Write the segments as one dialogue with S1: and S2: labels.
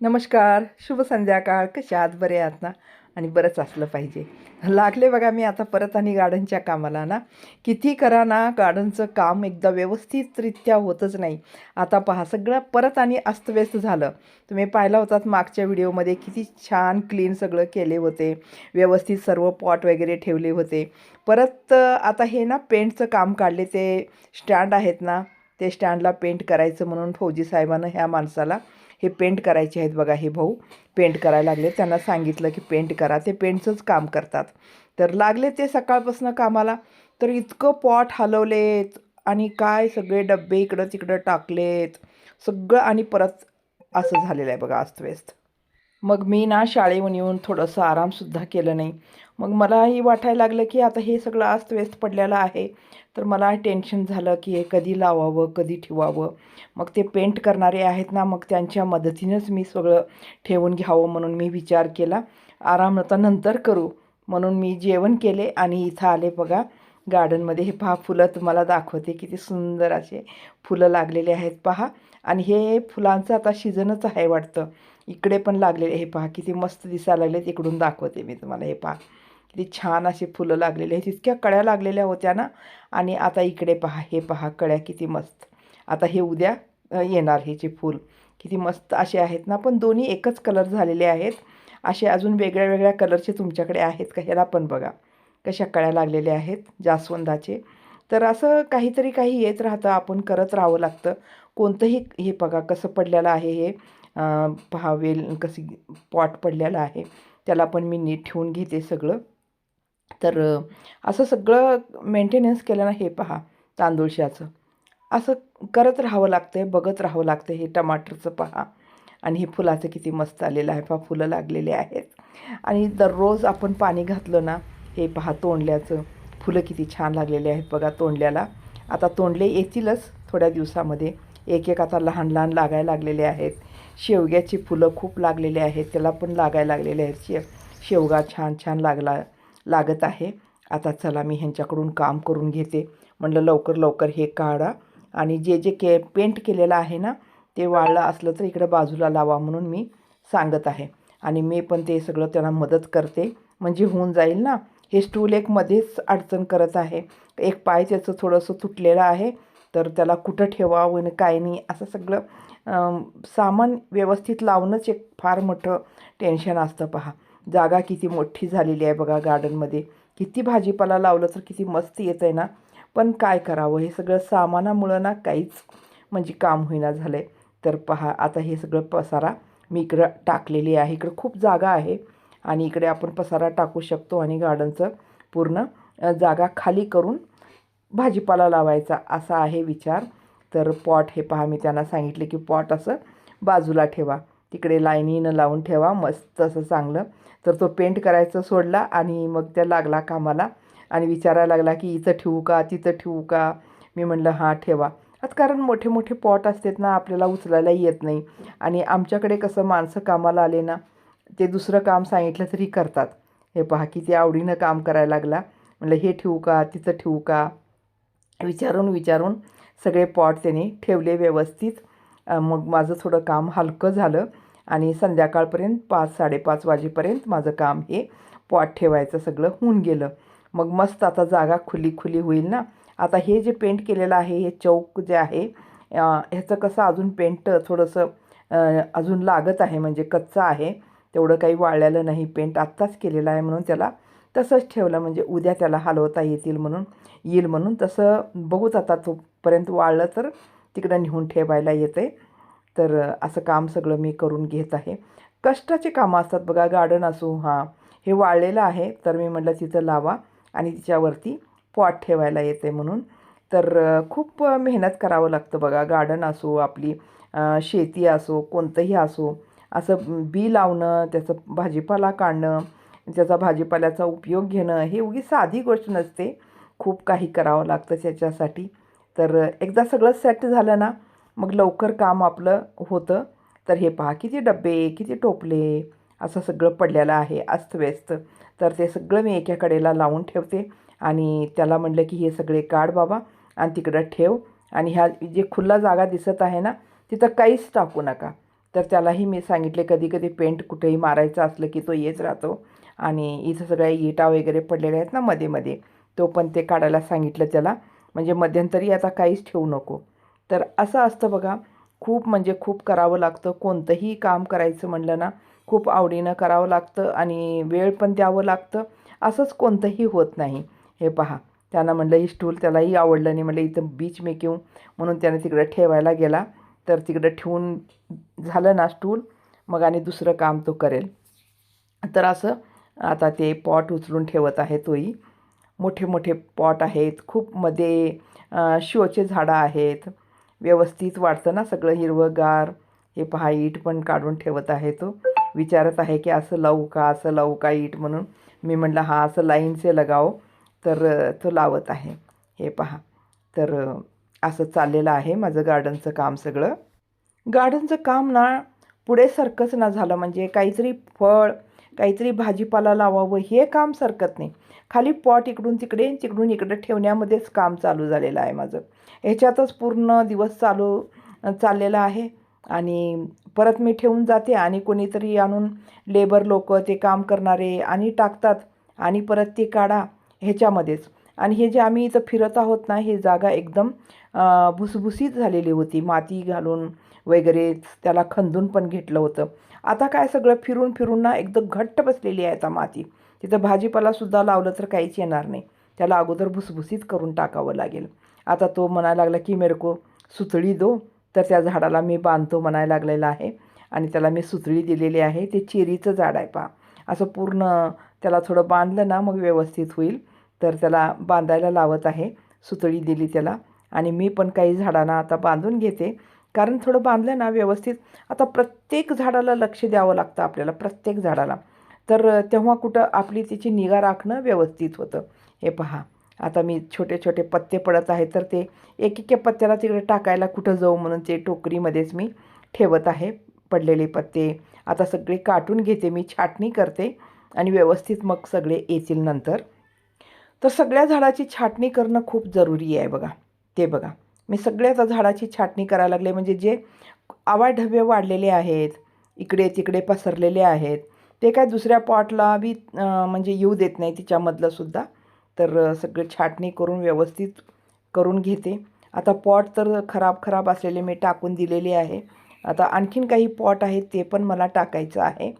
S1: नमस्कार शुभ संध्याकाळ. कशा आत बरे आहात ना? आणि बरंच असलं पाहिजे. लागले बघा मी आता परत आणि गार्डनच्या कामाला ना. किती करा ना गार्डनचं काम एकदा व्यवस्थितरित्या होतच नाही. आता पहा सगळं परत आणि अस्तव्यस्त झालं. तुम्ही पाहिला होतात मागच्या व्हिडिओमध्ये किती छान क्लीन सगळं केले होते. व्यवस्थित सर्व पॉट वगैरे ठेवले होते. परत आता हे ना पेंटचं काम काढले ते स्टँड आहेत ना. ते स्टँडला पेंट करायचं म्हणून फौजी साहेबानं ह्या माणसाला हे पेंट करायचे आहेत बघा हे भाऊ. पेंट करायला लागले. त्यांना सांगितलं की पेंट करा. ते पेंटचंच काम करतात. तर लागले ते सकाळपासून कामाला. तर इतकं पॉट हलवलेत आणि काय सगळे डब्बे इकडं तिकडं टाकलेत. सगळं आणि परत असं झालेलं आहे बघा अस्तव्यस्त. मग मी ना शाळेहून येऊन थोडंसं आरामसुद्धा केलं नाही. मग मलाही वाटायला लागलं की आता हे सगळं अस्तव्यस्त पडलेलं आहे. तर मला टेन्शन झालं की हे कधी लावावं कधी ठेवावं. मग ते पेंट करणारे आहेत ना मग त्यांच्या मदतीनंच मी सगळं ठेवून घ्यावं म्हणून मी विचार केला. आराम आता नंतर करू. म्हणून मी जेवण केले आणि इथं आले बघा. गार्डनमध्ये हे पहा फुलं तुम्हाला दाखवते किती सुंदर असे फुलं लागलेले आहेत पहा. आणि हे फुलांचं आता सीझनच आहे वाटतं. इकडे पण लागलेले हे पहा किती मस्त दिसायला लागले इकडून दाखवते मी तुम्हाला हे पहा. किती छान असे फुलं लागलेले आहेत इतक्या कळ्या लागलेल्या होत्या ना. आणि आता इकडे पहा हे पहा कळ्या किती मस्त. आता हे उद्या येणार ह्याचे फूल. किती मस्त असे आहेत ना पण दोन्ही एकच कलर झालेले आहेत. असे अजून वेगळ्या वेगळ्या कलरचे तुमच्याकडे आहेत का ह्याला पण बघा. कशा कळ्या लागलेल्या आहेत जास्वंदाचे. तर असं काहीतरी काही येत राहतं आपण करत राहावं लागतं. कोणतंही हे बघा कसं पडलेलं आहे हे. पहावेल पहा कशी पॉट पडलेलं आहे त्याला पण मी नीट ठेवून घेते सगळं. तर असं सगळं मेंटेनन्स केलं ना हे पहा तांदूळशाचं असं करत राहावं लागतं आहे बघत राहावं लागतं हे टमाटरचं पहा. आणि हे फुलाचं किती मस्त आलेलं आहे पहा फुलं लागलेले आहेत. आणि दररोज आपण पाणी घातलं ना हे पहा तोंडल्याचं फुलं किती छान लागलेले आहेत बघा तोंडल्याला. आता तोंडले येतीलच थोड्या दिवसामध्ये. एक एक आता लहान लहान लागायला लागलेले आहेत. शेवग्याची फुलं खूप लागलेली आहेत. त्याला पण लागायला लागलेले आहेत. शे शेवगा छान छान लागला लागत आहे. आता चला मी ह्यांच्याकडून काम करून घेते. म्हणलं लवकर लवकर हे काढा. आणि जे जे के पेंट केलेलं आहे ना ते वाळलं असलं तर इकडं बाजूला लावा म्हणून मी सांगत आहे. आणि मी पण ते सगळं त्यांना मदत करते. म्हणजे होऊन जाईल ना. हे स्टूल एक मध्येच अडचण करत आहे. एक पाय त्याचं थोडंसं तुटलेलं आहे. तर त्याला कुठं ठेवावं आणि काय नाही असं सगळं सामान व्यवस्थित लावणंच एक फार मोठं टेन्शन असतं पहा. जागा किती मोठी झालेली आहे बघा गार्डनमध्ये किती भाजीपाला लावलं तर किती मस्त येतं आहे ना. पण काय करावं? हे सगळं सामानामुळं ना काहीच म्हणजे काम होईना झालं आहे तर पहा आता हे सगळं पसारा मी इकडं टाकलेली आहे. इकडं खूप जागा आहे आणि इकडे आपण पसारा टाकू शकतो आणि गार्डनचं पूर्ण जागा खाली करून भाजीपाला लावायचा असा आहे विचार. तर पॉट हे पहा मी त्यांना सांगितले की पॉट असं बाजूला ठेवा. तिकडे लाईनीनं लावून ठेवा मस्त असं चांगलं. तर तो पेंट करायचं सोडला आणि मग त्या लागला कामाला. आणि विचारायला लागला की इथं ठेवू का तिथं ठेवू का? मी म्हणलं हां ठेवा. आता कारण मोठे मोठे पॉट असतात ना आपल्याला उचलायला येत नाही. आणि आमच्याकडे कसं माणसं कामाला आले ना ते दुसरं काम सांगितलं तरी करतात. हे पहा की ते आवडीनं काम करायला लागला. म्हणलं हे ठेवू का तिथं ठेवू का? विचारून विचारून सगळे पॉट त्यांनी ठेवले व्यवस्थित. मग माझं थोडं काम हलकं झालं आणि संध्याकाळपर्यंत पाच साडेपाच वाजेपर्यंत माझं काम हे पॉट ठेवायचं सगळं होऊन गेलं. मग मस्त आता जागा खुली खुली होईल ना? आता हे जे पेंट केलेलं आहे हे चौक जे आहे ह्याचं कसं अजून पेंट थोडंसं अजून लागत आहे म्हणजे कच्चं आहे. तेवढं काही वाळलेलं नाही. पेंट आत्ताच केलेलं आहे म्हणून त्याला तसंच ठेवलं. म्हणजे उद्या त्याला हलवता येतील म्हणून येईल म्हणून तसं बघूच आता तोपर्यंत वाळलं तर तिकडं नेऊन ठेवायला येते. तर असं काम सगळं मी करून घेत आहे. कष्टाचे कामं असतात बघा. गार्डन असो हां हे वाळलेलं आहे. तर मी म्हटलं तिथं लावा आणि तिच्यावरती पॉट ठेवायला येते म्हणून. तर खूप मेहनत करावं लागतं बघा. गार्डन असो आपली शेती असो कोणतंही असो असं बी लावणं त्याचं भाजीपाला काढणं त्याचा भाजीपाल्याचा उपयोग घेणं हे उगी साधी गोष्ट नसते. खूप काही करावं लागतं त्याच्यासाठी. तर एकदा सगळं सेट झालं ना मग लवकर काम आपलं होतं. तर हे पहा किती डबे किती टोपले असं सगळं पडलेलं आहे अस्तव्यस्त. तर ते सगळं मी एका कडेला लावून ठेवते. आणि त्याला म्हणलं की हे सगळे काढ बाबा आणि तिकडं ठेव. आणि ह्या जे खुल्ला जागा दिसत आहे ना तिथं काहीच टाकू नका. तर त्यालाही मी सांगितले कधी कधी पेंट कुठेही मारायचं असलं की तो येत राहतो. आणि इथं सगळ्या इटा वगैरे पडलेल्या आहेत ना मध्ये मध्ये. तो पण ते काढायला सांगितलं त्याला. म्हणजे मध्यंतरी आता काहीच ठेवू नको. तर असं असतं बघा. खूप म्हणजे खूप करावं लागतं. कोणतंही काम करायचं म्हणलं ना खूप आवडीनं करावं लागतं आणि वेळ पण द्यावं लागतं. असंच कोणतंही होत नाही. हे पहा. त्यानं म्हणलं ही स्टूल त्यालाही आवडलं नाही. म्हणलं इथं बीच मेकिंग म्हणून त्याने तिकडं ठेवायला गेला. तर तिकडं ठेवून झालं ना स्टूल मग आणि दुसरं काम तो करेल. तर असं आता ते पॉट उचलून ठेवत आहे तोही. मोठे मोठे पॉट आहेत. खूप मध्ये शोचे झाडं आहेत. व्यवस्थित वाटतं ना सगळं हिरवंगार हे पहा ईट पण काढून ठेवत आहे तो. विचारत आहे की असं लावू का असं लावू का ईट म्हणून. मी म्हटलं हा असं लाईनचे लगाव. तर तो लावत आहे. हे पहा. तर असं चाललेलं आहे माझं गार्डनचं काम सगळं. गार्डनचं काम ना पुढे सरकंच ना झालं. म्हणजे काहीतरी फळ काहीतरी भाजीपाला लावावं हे काम सरकत नाही. खाली पॉट इकडून तिकडे तिकडून इकडे ठेवण्यामध्येच काम चालू झालेलं आहे माझं. ह्याच्यातच पूर्ण दिवस चालू चाललेला आहे आणि परत मी ठेवून जाते आणि कोणीतरी आणून लेबर लोक ते काम करणारे आणि टाकतात आणि परत ते काढा ह्याच्यामध्येच. आणि हे जे आम्ही इथं फिरत आहोत ना ही जागा एकदम भुसभुसीत झालेली होती. माती घालून वगैरे त्याला खंदून पण घेतलं होतं. आता काय सगळं फिरून फिरून ना एकदम घट्ट बसलेली आहे आता माती. तिथं भाजीपालासुद्धा लावलं तर काहीच येणार नाही. त्याला अगोदर भुसभुसीत करून टाकावं लागेल. आता तो म्हणायला लागला की मेरको सुतळी दो. तर त्या झाडाला मी बांधतो म्हणायला लागलेला आहे. आणि त्याला मी सुतळी दिलेली आहे. ते चेरीचं झाड आहे पहा असं पूर्ण त्याला थोडं बांधलं ना मग व्यवस्थित होईल. तर त्याला बांधायला लावत आहे. सुतळी दिली त्याला. आणि मी पण काही झाडांना आता बांधून घेते. कारण थोडं बांधलं ना व्यवस्थित आता प्रत्येक झाडाला लक्ष द्यावं लागतं आपल्याला प्रत्येक झाडाला. तर तेव्हा कुठं आपली तिची निगा राखणं व्यवस्थित होतं. हे पहा आता मी छोटे छोटे पत्ते पडत आहे तर ते एक एक पत्त्याला तिकडे टाकायला कुठं जाऊ म्हणून ते टोकरीमध्येच मी ठेवत आहे पडलेले पत्ते. आता सगळे काटून घेते मी छाटणी करते आणि व्यवस्थित मग सगळे येतील नंतर. तर सगळ्या झाडाची छाटणी करणं खूप जरुरी आहे बघा ते बघा. मी सगळ्याच झाडाची छाटणी करायला लागले. म्हणजे जे आवाढव्य वाढलेले आहेत इकडे तिकडे पसरलेले आहेत ते काय दुसऱ्या पॉटला बी म्हणजे येऊ देत नाही तिच्यामधलं सुद्धा. तर सगळं छाटणी करून व्यवस्थित करून घेते. आता पॉट तर खराब खराब असलेले मी टाकून दिलेले आहे. आता आणखीन काही पॉट आहेत ते पण मला टाकायचं आहे.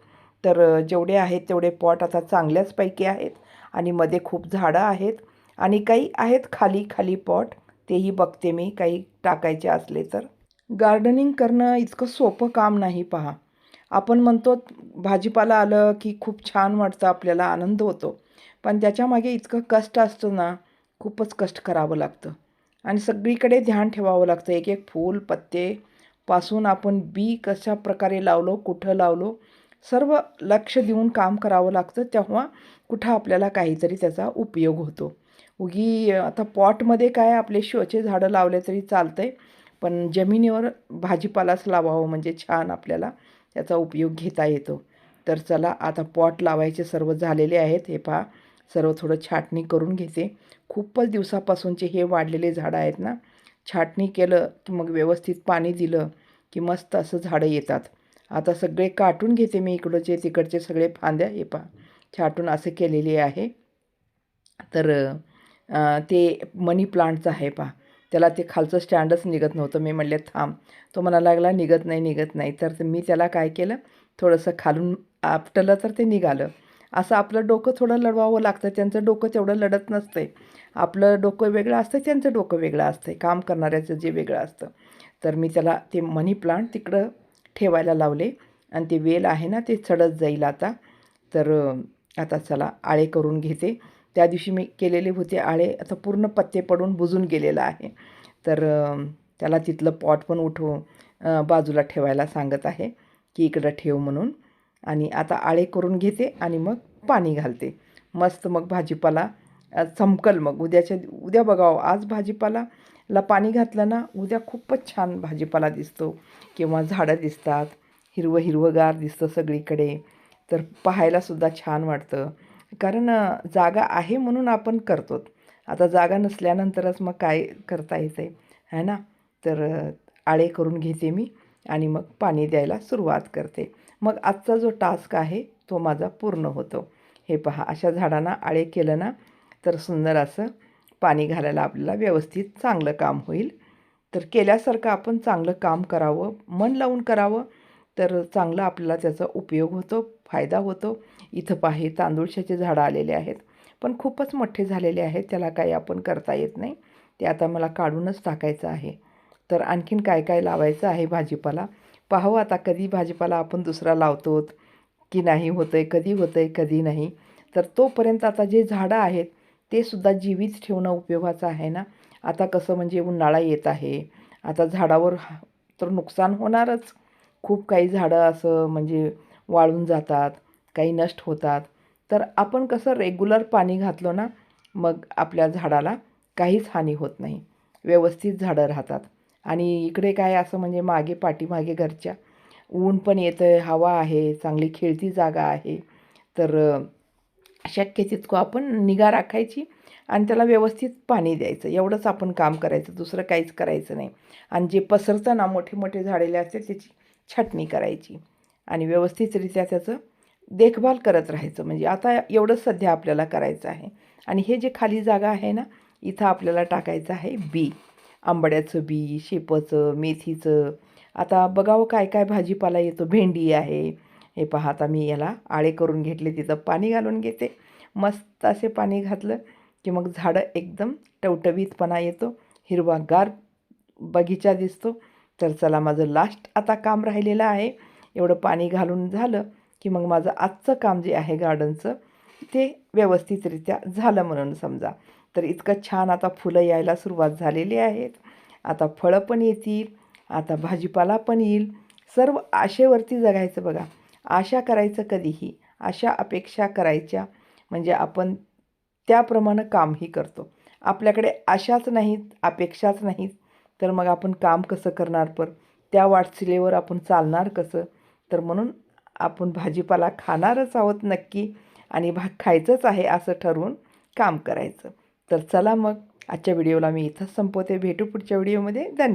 S1: तर जेवढे आहेत तेवढे पॉट आता चांगल्याचपैकी आहेत. आणि मध्ये खूप झाडं आहेत. आणि काही आहेत खाली खाली पॉट. तेही बघते मी काही टाकायचे असले तर. गार्डनिंग करणं इतकं सोपं काम नाही पहा. आपण म्हणतो भाजीपाला आलं की खूप छान वाटतं आपल्याला आनंद होतो. पण त्याच्यामागे इतकं कष्ट असतं ना खूपच कष्ट करावं लागतं. आणि सगळीकडे ध्यान ठेवावं लागतं. एक एक फूल पत्ते पासून आपण बी कशा प्रकारे लावलो कुठं लावलो सर्व लक्ष देऊन काम करावं लागतं तेव्हा कुठं आपल्याला काहीतरी त्याचा उपयोग होतो. उगी आता पॉटमध्ये काय आपले शोचे झाडं लावले तरी चालतं आहे पण जमिनीवर भाजीपालाच लावावं म्हणजे छान आपल्याला त्याचा उपयोग घेता येतो. तर चला आता पॉट लावायचे सर्व झालेले आहेत हे पहा. सर्व थोडं छाटणी करून घेते. खूपच दिवसापासूनचे हे वाढलेले झाडं आहेत ना. छाटणी केलं की मग व्यवस्थित पाणी दिलं की मस्त असं झाडं येतात. आता सगळे काटून घेते मी इकडचे तिकडचे सगळे फांद्या हे पहा. छाटून असे केलेले आहे. तर ते मनी प्लांटचं आहे पहा. त्याला ते खालचं स्टँडच निघत नव्हतं. मी म्हणले थांब. तो मला लागला निघत नाही निघत नाही. तर मी त्याला काय केलं? थोडंसं खालून आपटलं तर ते निघालं. असं आपलं डोकं थोडं लढवावं लागतं. त्यांचं डोकं तेवढं लढत नसतंय. आपलं डोकं वेगळं असतं त्यांचं डोकं वेगळं असतं काम करणाऱ्याचं जे वेगळं असतं. तर मी त्याला ते मनी प्लांट तिकडं ठेवायला लावले. आणि ते वेल आहे ना ते चढत जाईल आता. तर आता चला आळे करून घेते. त्या दिवशी मी केलेले होते आळे. आता पूर्ण पत्ते पडून बुजून गेलेलं आहे. तर त्याला तिथलं पॉट पण उठवून बाजूला ठेवायला सांगत आहे की इकडं ठेव म्हणून. आणि आता आळे करून घेते आणि मग पाणी घालते. मस्त मग भाजीपाला चमकल मग. उद्याच्या उद्या बघावं हो, आज भाजीपालाला पाणी घातलं ना उद्या खूपच छान भाजीपाला दिसतो. किंवा झाडं दिसतात हिरवं हिरवंगार दिसतं सगळीकडे. तर पाहायलासुद्धा छान वाटतं. कारण जागा आहे म्हणून आपण करतो आता जागा नसल्यानंतरच मग काय करता येतं आहे ना? तर आळे करून घेते मी आणि मग पाणी द्यायला सुरुवात करते. मग आजचा जो टास्क आहे तो माझा पूर्ण होतो. हे पहा अशा झाडांना आळे केलं ना तर सुंदर असं पाणी घालायला आपल्याला व्यवस्थित चांगलं काम होईल. तर केल्यासारखं आपण चांगलं काम करावं मन लावून करावं तर चांगलं आपल्याला त्याचा उपयोग होतो फायदा होतो. इथं पाहे तांदूळशाचे झाडं आलेले आहेत. पण खूपच मोठे झालेले आहेत त्याला काही आपण करता येत नाही. ते आता मला काढूनच टाकायचं आहे. तर आणखीन काय काय लावायचं आहे भाजीपाला? पाहावं आता कधी भाजीपाला आपण दुसरा लावतो की नाही होतं आहे कधी होतं आहे कधी नाही. तर तोपर्यंत आता जे झाडं आहेत ते सुद्धा जीवित ठेवणं उपयोगाचं आहे ना? आता कसं म्हणजे उन्हाळा येत आहे. आता झाडावर हा- तर नुकसान होणारच. खूप काही झाडं असं म्हणजे वाळून जातात काही नष्ट होतात. तर आपण कसं रेग्युलर पाणी घातलं ना मग आपल्या झाडाला काहीच हानी होत नाही. व्यवस्थित झाडं राहतात. आणि इकडे काय असं म्हणजे मागे पाठीमागे घरच्या ऊन पण येतं आहे हवा आहे चांगली खेळती जागा आहे. तर शक्य तितकं आपण निगा राखायची आणि त्याला व्यवस्थित पाणी द्यायचं. एवढंच आपण काम करायचं दुसरं काहीच करायचं नाही. आणि जे पसरतं ना मोठे मोठे झाडेले असते त्याची छाटणी करायची आणि व्यवस्थितरित्या त्याचं देखभाल करत राहायचं. म्हणजे आता एवढंच सध्या आपल्याला करायचं आहे. आणि हे जे खाली जागा आहे ना इथं आपल्याला टाकायचं आहे बी. आंबड्याचं बी शेपचं मेथीचं. आता बघावं काय काय भाजीपाला येतो. भेंडी आहे. हे पहा आता मी याला आळे करून घेतले. तिथं पाणी घालून घेते. मस्त असे पाणी घातलं की मग झाडं एकदम टवटवीतपणा येतो. हिरवागार बगीचा दिसतो. तर चला माझं लास्ट आता काम राहिलेलं आहे. एवढं पाणी घालून झालं की मग माझं आजचं काम जे आहे गार्डनचं ते व्यवस्थितरित्या झालं म्हणून समजा. तर इतकं छान आता फुलं यायला सुरुवात झालेली आहेत. आता फळं पण येतील आता भाजीपाला पण येईल. सर्व आशेवरती जगायचं बघा. आशा करायचं कधीही आशा अपेक्षा करायच्या. म्हणजे आपण त्याप्रमाणे कामही करतो. आपल्याकडे आशाच नाहीत अपेक्षाच नाहीत. तर मग आपण काम कसं करणार पर? त्या वाटचिलेवर आपण चालणार कसं? तर म्हणून आपण भाजीपाला खाणारच आहोत नक्की आणि भाग खायचंच आहे असं ठरवून काम करायचं. तर चला मग आजच्या व्हिडिओला मी इथंच संपवते. भेटू पुढच्या व्हिडिओमध्ये. धन्यवाद.